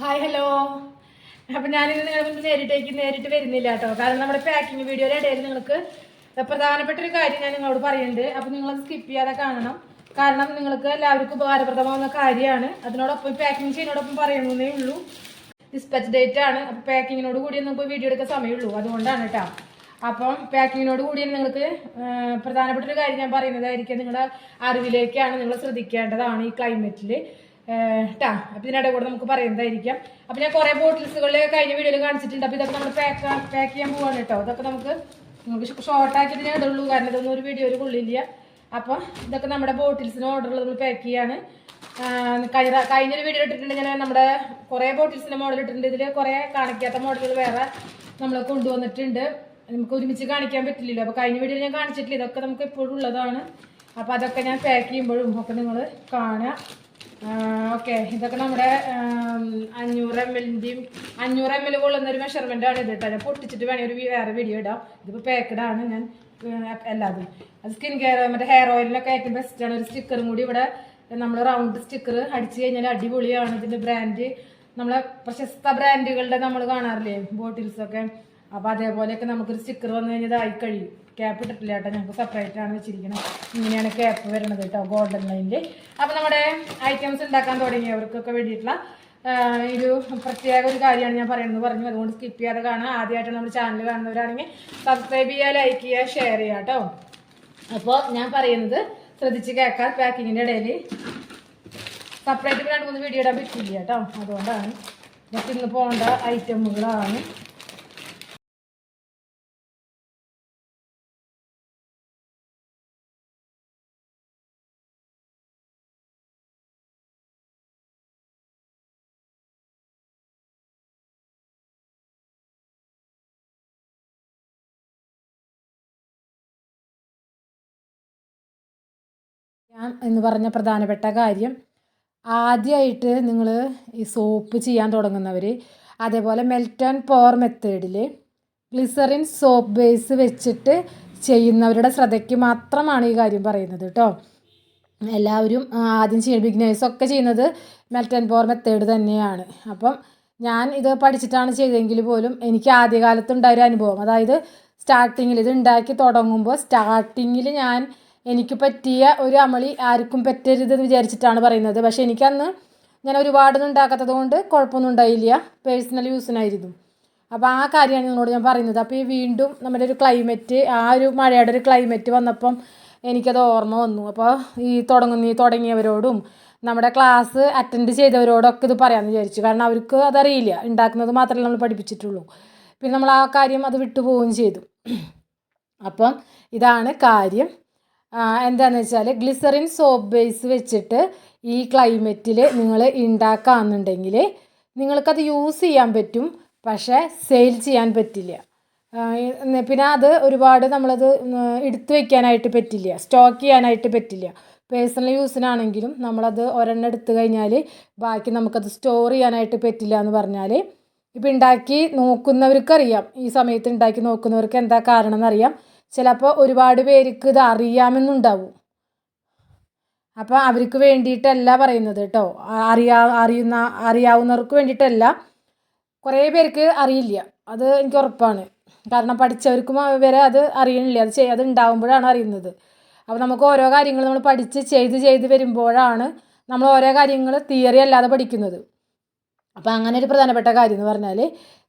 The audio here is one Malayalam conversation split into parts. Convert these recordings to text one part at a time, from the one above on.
ഹായ് ഹലോ അപ്പം ഞാനിത് നിങ്ങളുടെ മുന്നിൽ നേരിട്ടേക്ക് നേരിട്ട് വരുന്നില്ല കേട്ടോ. കാരണം നമ്മുടെ പാക്കിംഗ് വീഡിയോയുടെ ഇടയിൽ നിങ്ങൾക്ക് പ്രധാനപ്പെട്ട ഒരു കാര്യം ഞാൻ നിങ്ങളോട് പറയുന്നുണ്ട്. അപ്പം നിങ്ങൾ സ്കിപ്പ് ചെയ്യാതെ കാണണം. കാരണം നിങ്ങൾക്ക് എല്ലാവർക്കും ഉപകാരപ്രദമാവുന്ന കാര്യമാണ്. അതിനോടൊപ്പം പാക്കിംഗ് ചെയ്യുന്നതോടൊപ്പം പറയണമെന്നേ ഉള്ളൂ. ഡിസ്പാച്ച് ഡേറ്റ് ആണ്. അപ്പം പാക്കിങ്ങിനോട് കൂടി നമുക്ക് വീഡിയോ എടുക്കാൻ സമയമുള്ളൂ. അതുകൊണ്ടാണ് കേട്ടോ. അപ്പം പാക്കിങ്ങിനോട് കൂടി നിങ്ങൾക്ക് പ്രധാനപ്പെട്ട ഒരു കാര്യം ഞാൻ പറയുന്നതായിരിക്കും. നിങ്ങളുടെ അറിവിലേക്കാണ് നിങ്ങൾ ശ്രദ്ധിക്കേണ്ടതാണ് ഈ ക്ലൈമറ്റിൽ ട്ടാ അപ്പം ഇതിനിടെ കൂടെ നമുക്ക് പറയുന്നതായിരിക്കാം അപ്പം ഞാൻ കുറേ ബോട്ടിൽസുകൾ കഴിഞ്ഞ വീഡിയോയിൽ കാണിച്ചിട്ടുണ്ട്. അപ്പം ഇതൊക്കെ നമ്മൾ പാക്ക് പാക്ക് ചെയ്യാൻ പോവാണ് കേട്ടോ ഇതൊക്കെ നമുക്ക് നമുക്ക് ഷോർട്ട് ആക്കി ഞാൻ ഇടുള്ളൂ. കാരണം ഇതൊന്നും ഒരു വീഡിയോയിൽ കൊള്ളില്ല. അപ്പൊ ഇതൊക്കെ നമ്മുടെ ബോട്ടിൽസിന് ഓർഡറുകൾ നമ്മൾ പാക്ക് ചെയ്യാണ്. കഴിഞ്ഞ കഴിഞ്ഞൊരു വീഡിയോ ഇട്ടിട്ടുണ്ട്. ഞാൻ നമ്മുടെ കുറേ ബോട്ടിൽസിന്റെ മോഡൽ ഇട്ടിട്ടുണ്ട്. ഇതിൽ കുറേ കാണിക്കാത്ത മോഡലുകൾ വേറെ നമ്മൾ കൊണ്ടുവന്നിട്ടുണ്ട്. നമുക്ക് ഒരുമിച്ച് കാണിക്കാൻ പറ്റില്ലല്ലോ. അപ്പോൾ കഴിഞ്ഞ വീഡിയോയിൽ ഞാൻ കാണിച്ചിട്ടില്ല. ഇതൊക്കെ നമുക്ക് എപ്പോഴും ഉള്ളതാണ്. അപ്പോൾ അതൊക്കെ ഞാൻ പാക്ക് ചെയ്യുമ്പോഴും ഒക്കെ നിങ്ങൾ കാണുക ഓക്കെ. ഇതൊക്കെ നമ്മുടെ അഞ്ഞൂറ് എം എല്ലിന്റെയും അഞ്ഞൂറ് എം എൽ കൊള്ളുന്ന ഒരു മെഷർമെന്റ് ആണ് ഇത് കേട്ടോ. പൊട്ടിച്ചിട്ട് വേണേൽ ഒരു വേറെ വീഡിയോ ഇടാം. ഇതിപ്പോൾ പാക്കഡാണ് ഞാൻ എല്ലാതും. അത് സ്കിൻ കെയർ മറ്റേ ഹെയർ ഓയിലിനൊക്കെ ഏറ്റവും ബെസ്റ്റാണ് ഒരു സ്റ്റിക്കറും കൂടി ഇവിടെ നമ്മൾ റൗണ്ട് സ്റ്റിക്കർ അടിച്ചു കഴിഞ്ഞാൽ അടിപൊളിയാണ് ഇതിന്റെ ബ്രാൻഡ് നമ്മളെ പ്രശസ്ത ബ്രാൻഡുകളുടെ നമ്മൾ കാണാറില്ലേ? ബോട്ടിൽസൊക്കെ അപ്പോൾ അതേപോലെയൊക്കെ നമുക്കൊരു സ്റ്റിക്കർ വന്നു കഴിഞ്ഞാൽ ആയി കഴിയും ക്യാപ്പ് ഇട്ടിട്ടില്ല കേട്ടോ. ഞങ്ങൾക്ക് സെപ്പറേറ്റ് ആണ് വെച്ചിരിക്കുന്നത് ഇങ്ങനെയാണ് ക്യാപ്പ് വരുന്നത് കേട്ടോ ഗോൾഡൻ ലൈനിൽ അപ്പോൾ നമ്മുടെ ഐറ്റംസ് ഉണ്ടാക്കാൻ തുടങ്ങിയവർക്കൊക്കെ വേണ്ടിയിട്ടുള്ള ഒരു പ്രത്യേക ഒരു കാര്യമാണ് ഞാൻ പറയുന്നത് പറഞ്ഞു അതുകൊണ്ട് സ്കിപ്പ് ചെയ്യാതെ കാണുക. ആദ്യമായിട്ട് നമ്മുടെ ചാനൽ കാണുന്നവരാണെങ്കിൽ സബ്സ്ക്രൈബ് ചെയ്യുക ലൈക്ക് ചെയ്യുക ഷെയർ ചെയ്യുക കേട്ടോ. അപ്പോൾ ഞാൻ പറയുന്നത് ശ്രദ്ധിച്ച് കേൾക്കാൻ പാക്കിങ്ങിന്റെ ഇടയിൽ സെപ്പറേറ്റ് രണ്ട് മൂന്ന് വീഡിയോ ഇടാൻ പറ്റില്ല കേട്ടോ. അതുകൊണ്ടാണ്. ഇന്ന് പോകേണ്ട ഐറ്റമുകളാണ് ഞാൻ എന്ന് പറഞ്ഞ പ്രധാനപ്പെട്ട കാര്യം ആദ്യമായിട്ട് നിങ്ങൾ ഈ സോപ്പ് ചെയ്യാൻ തുടങ്ങുന്നവർ അതേപോലെ മെൽറ്റ് ആൻഡ് പോർ മെത്തേഡിൽ ഗ്ലിസറിൻ സോപ്പ് ബേസ് വെച്ചിട്ട് ചെയ്യുന്നവരുടെ ശ്രദ്ധയ്ക്ക് മാത്രമാണ് ഈ കാര്യം പറയുന്നത് കേട്ടോ എല്ലാവരും ആദ്യം ചെയ്യുന്ന ബിഗ്നേഴ്സൊക്കെ ചെയ്യുന്നത് മെൽറ്റ് ആൻഡ് പോർ മെത്തേഡ് തന്നെയാണ്. അപ്പം ഞാൻ ഇത് പഠിച്ചിട്ടാണ് ചെയ്തതെങ്കിൽ പോലും എനിക്ക് ആദ്യകാലത്ത് ഉണ്ടായ ഒരു അനുഭവം. അതായത് സ്റ്റാർട്ടിങ്ങിൽ ഇത് ഉണ്ടാക്കി തുടങ്ങുമ്പോൾ സ്റ്റാർട്ടിങ്ങിൽ ഞാൻ എനിക്ക് പറ്റിയ ഒരു അമളി ആർക്കും പറ്റരുതെന്ന് വിചാരിച്ചിട്ടാണ് പറയുന്നത്. പക്ഷേ എനിക്കന്ന് ഞാൻ ഒരുപാടൊന്നും ഉണ്ടാക്കാത്തത് കൊണ്ട് കുഴപ്പമൊന്നും ഉണ്ടായില്ല. പേഴ്സണൽ യൂസിനായിരുന്നു. അപ്പോൾ ആ കാര്യമാണ് നിങ്ങളോട് ഞാൻ പറയുന്നത്. അപ്പോൾ ഈ വീണ്ടും നമ്മുടെ ഒരു ക്ലൈമറ്റ് ആ ഒരു മഴയുടെ ഒരു ക്ലൈമറ്റ് വന്നപ്പം എനിക്കത് ഓർമ്മ വന്നു. അപ്പോൾ ഈ തുടങ്ങുന്ന ഈ തുടങ്ങിയവരോടും നമ്മുടെ ക്ലാസ് അറ്റൻഡ് ചെയ്തവരോടൊക്കെ ഇത് പറയാമെന്ന് വിചാരിച്ചു. കാരണം അവർക്ക് അതറിയില്ല. ഉണ്ടാക്കുന്നത് മാത്രമല്ല നമ്മൾ പഠിപ്പിച്ചിട്ടുള്ളൂ. പിന്നെ നമ്മൾ ആ കാര്യം അത് വിട്ടുപോവുകയും ചെയ്തു. അപ്പം ഇതാണ് കാര്യം. ആ, എന്താന്ന് വെച്ചാൽ ഗ്ലിസറിൻ സോപ്പ് ബേസ് വെച്ചിട്ട് ഈ ക്ലൈമറ്റിൽ നിങ്ങൾ ഉണ്ടാക്കുകയെന്നുണ്ടെങ്കിൽ നിങ്ങൾക്കത് യൂസ് ചെയ്യാൻ പറ്റും പക്ഷേ സെയിൽ ചെയ്യാൻ പറ്റില്ല. പിന്നെ അത് ഒരുപാട് നമ്മളത് എടുത്തു വെക്കാനായിട്ട് പറ്റില്ല സ്റ്റോക്ക് ചെയ്യാനായിട്ട് പറ്റില്ല. പേഴ്സണൽ യൂസിനാണെങ്കിലും നമ്മളത് ഒരെണ്ണം എടുത്ത് കഴിഞ്ഞാൽ ബാക്കി നമുക്കത് സ്റ്റോർ ചെയ്യാനായിട്ട് പറ്റില്ല എന്ന് പറഞ്ഞാൽ ഇപ്പം ഉണ്ടാക്കി നോക്കുന്നവർക്കറിയാം ഈ സമയത്ത് ഉണ്ടാക്കി നോക്കുന്നവർക്ക് എന്താ കാരണം എന്നറിയാം ചിലപ്പോൾ ഒരുപാട് പേർക്ക് ഇത് അറിയാമെന്നുണ്ടാവും. അപ്പോൾ അവർക്ക് വേണ്ടിയിട്ടല്ല പറയുന്നത് കേട്ടോ. അറിയാ അറിയുന്ന അറിയാവുന്നവർക്ക് വേണ്ടിയിട്ടല്ല. കുറേ പേർക്ക് അറിയില്ല. അത് എനിക്ക് ഉറപ്പാണ്. കാരണം പഠിച്ചവർക്കും വരെ അത് അറിയണില്ല. അത് ചെയ് അത് ഉണ്ടാവുമ്പോഴാണ് അറിയുന്നത്. അപ്പോൾ നമുക്ക് ഓരോ കാര്യങ്ങൾ നമ്മൾ പഠിച്ച് ചെയ്ത് ചെയ്ത് വരുമ്പോഴാണ് നമ്മൾ ഓരോ കാര്യങ്ങൾ തിയറി അല്ലാതെ പഠിക്കുന്നത്. അപ്പോൾ അങ്ങനെ ഒരു പ്രധാനപ്പെട്ട കാര്യം എന്ന് പറഞ്ഞാൽ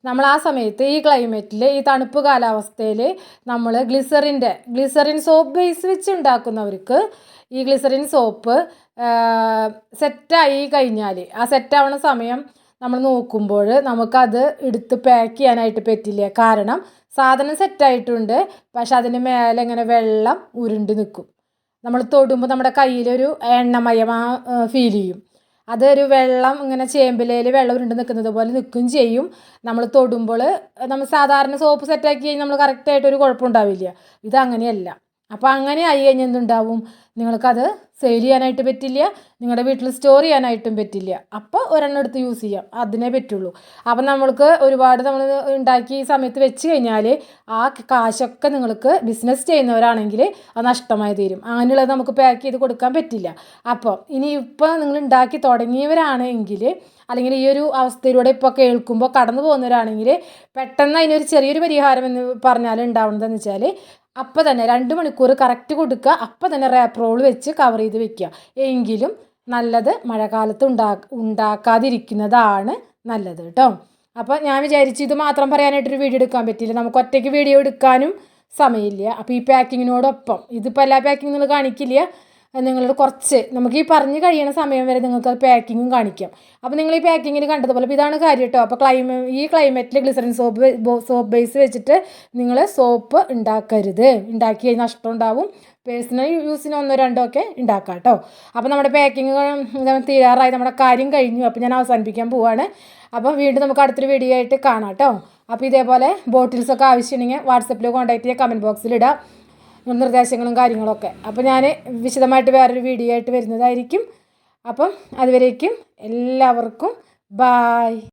നമ്മൾ ആ സമയത്ത് ഈ ക്ലൈമറ്റിൽ ഈ തണുപ്പ് കാലാവസ്ഥയിൽ നമ്മൾ ഗ്ലിസറിന്റെ ഗ്ലിസറിൻ സോപ്പ് ബേസ് വെച്ച് ഉണ്ടാക്കുന്നവർക്ക് ഈ ഗ്ലിസറിൻ സോപ്പ് സെറ്റായി കഴിഞ്ഞാൽ ആ സെറ്റാവണ സമയം നമ്മൾ നോക്കുമ്പോൾ നമുക്കത് എടുത്ത് പാക്ക് ചെയ്യാനായിട്ട് പറ്റില്ല. കാരണം സാധനം സെറ്റായിട്ടുണ്ട് പക്ഷെ അതിന് മേലെ ഇങ്ങനെ വെള്ളം ഉരുണ്ട് നിൽക്കും. നമ്മൾ തൊടുമ്പോൾ നമ്മുടെ കയ്യിലൊരു എണ്ണമയമാ ഫീൽ ചെയ്യും. അതൊരു വെള്ളം ഇങ്ങനെ ചേമ്പിലയിൽ വെള്ളം ഉരുണ്ട് നിൽക്കുന്നത് പോലെ നിൽക്കുകയും ചെയ്യും. നമ്മൾ തൊടുമ്പോൾ നമ്മൾ സാധാരണ സോപ്പ് സെറ്റാക്കി കഴിഞ്ഞാൽ നമ്മൾ കറക്റ്റായിട്ടൊരു കുഴപ്പമുണ്ടാവില്ല ഇത് അങ്ങനെയല്ല. അപ്പോൾ അങ്ങനെ ആയി കഴിഞ്ഞാൽ എന്തുണ്ടാവും? നിങ്ങൾക്കത് സെയിൽ ചെയ്യാനായിട്ട് പറ്റില്ല നിങ്ങളുടെ വീട്ടിൽ സ്റ്റോർ ചെയ്യാനായിട്ടും പറ്റില്ല. അപ്പോൾ ഒരെണ്ണം എടുത്ത് യൂസ് ചെയ്യാം. അതിനേ പറ്റുള്ളൂ. അപ്പം നമ്മൾക്ക് ഒരുപാട് നമ്മൾ ഉണ്ടാക്കി ഈ സമയത്ത് വെച്ച് കഴിഞ്ഞാൽ ആ കാശൊക്കെ നിങ്ങൾക്ക് ബിസിനസ് ചെയ്യുന്നവരാണെങ്കിൽ അത് നഷ്ടമായി തീരും. അങ്ങനെയുള്ളത് നമുക്ക് പാക്ക് ചെയ്ത് കൊടുക്കാൻ പറ്റില്ല. അപ്പോൾ ഇനി ഇപ്പോൾ നിങ്ങൾ ഉണ്ടാക്കി തുടങ്ങിയവരാണെങ്കിൽ അല്ലെങ്കിൽ ഈ ഒരു അവസ്ഥയിലൂടെ ഇപ്പോൾ കേൾക്കുമ്പോൾ കടന്നു പോകുന്നവരാണെങ്കിൽ പെട്ടെന്ന് അതിനൊരു ചെറിയൊരു പരിഹാരം എന്ന് പറഞ്ഞാൽ ഉണ്ടാവുന്നതെന്ന് വെച്ചാൽ അപ്പോൾ തന്നെ രണ്ട് മണിക്കൂർ കറക്റ്റ് കൊടുക്കുക അപ്പോൾ തന്നെ റാപ്പ് റോൾ വെച്ച് കവർ ചെയ്ത് വെക്കുക എങ്കിലും നല്ലത് മഴക്കാലത്ത് ഉണ്ടാ ഉണ്ടാക്കാതിരിക്കുന്നതാണ് നല്ലത് കേട്ടോ അപ്പോൾ ഞാൻ വിചാരിച്ചു ഇത് മാത്രം പറയാനായിട്ടൊരു വീഡിയോ എടുക്കാൻ പറ്റില്ല നമുക്ക് ഒറ്റയ്ക്ക് വീഡിയോ എടുക്കാനും സമയമില്ല. അപ്പോൾ ഈ പാക്കിങ്ങിനോടൊപ്പം ഇതിപ്പോൾ എല്ലാ പാക്കിങ് കാണിക്കില്ല. നിങ്ങളോട് കുറച്ച് നമുക്ക് ഈ പറഞ്ഞ് കഴിയണ സമയം വരെ നിങ്ങൾക്ക് അത് പാക്കിങ്ങും കാണിക്കാം. അപ്പോൾ നിങ്ങൾ ഈ പാക്കിങ്ങിൽ കണ്ടതുപോലെ അപ്പോൾ ഇതാണ് കാര്യം കേട്ടോ അപ്പോൾ ക്ലൈമ ഈ ക്ലൈമറ്റിൽ ഗ്ലിസറിൻ സോപ്പ് സോപ്പ് ബേസ് വെച്ചിട്ട് നിങ്ങൾ സോപ്പ് ഉണ്ടാക്കരുത്. ഉണ്ടാക്കി കഴിഞ്ഞാൽ നഷ്ടം ഉണ്ടാവും. പേഴ്സണൽ യൂസിന് ഒന്നോ രണ്ടോ ഒക്കെ ഉണ്ടാക്കാം കേട്ടോ അപ്പോൾ നമ്മുടെ പാക്കിങ് തീരാറായി. നമ്മുടെ കാര്യം കഴിഞ്ഞു. അപ്പോൾ ഞാൻ അവസാനിപ്പിക്കാൻ പോവാണ്. അപ്പോൾ വീണ്ടും നമുക്ക് അടുത്തൊരു വീഡിയോ ആയിട്ട് കാണാം കേട്ടോ അപ്പോൾ ഇതേപോലെ ബോട്ടിൽസൊക്കെ ആവശ്യമുണ്ടെങ്കിൽ വാട്സപ്പിൽ കോൺടാക്ട് ചെയ്യുക കമന്റ് ബോക്സിൽ ഇടാം. നിർദ്ദേശങ്ങളും കാര്യങ്ങളൊക്കെ. അപ്പോൾ ഞാൻ വിശദമായിട്ട് വേറൊരു വീഡിയോ ആയിട്ട് വരുന്നതായിരിക്കും. അപ്പം അതുവരേക്കും എല്ലാവർക്കും ബായ്